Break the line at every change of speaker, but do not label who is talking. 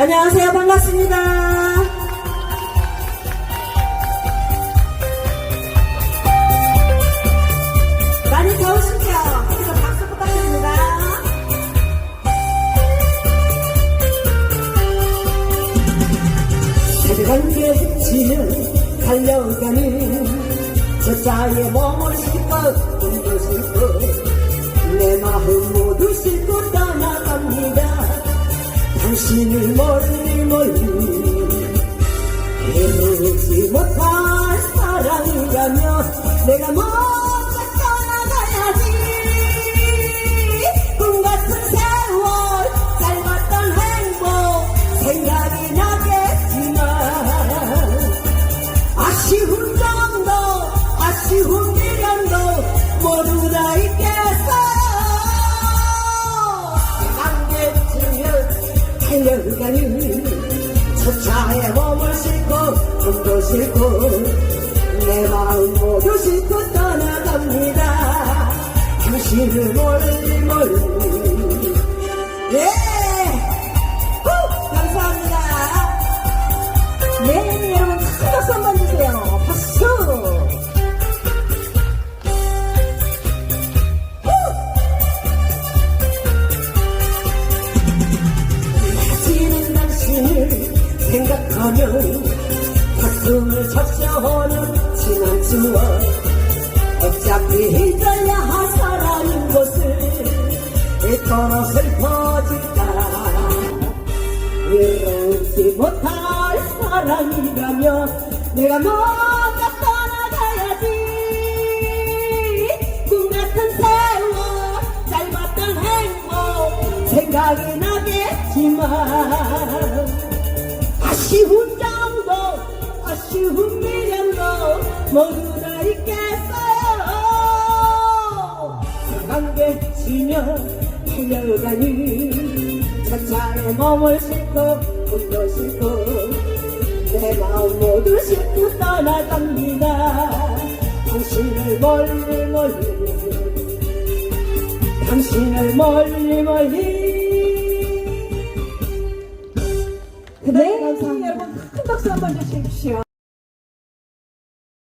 안녕하세요. 반갑습니다. 많이 더우시죠? 그래서 박수 부탁드립니다. 새벽에 지는 달려가는 저자의 몸을 싣고 꿈도 싣고 당신을 멀리 멀리 이루지 못할 사랑이라면 내가 먼저 1년간이 첫차에 몸을 싣고 꿈도 싣고 내 마음 모두 싣고 떠나갑니다 교실을 멀리 멀리 예! 가슴을 적셔오는 지난 추억 어차피 잊어야 할 사람인 것을 잊도록 슬퍼질까? 외롭지 못할 사랑이라면 내가 먼저 떠나가야지. 꿈 같은 세월 짧았던 행복 생각이 나겠지만 아쉬운 정도 아쉬운 미련도 모두 다 있겠어요. 세상에 치며 달려가니 차차에 몸을 싣고 꿈도 싣고 내 마음 모두 싣고 떠나갑니다. 당신을 멀리 멀리 당신을 멀리 멀리. 네, 감사합니다. 여러분 큰 박수 한번 주십시오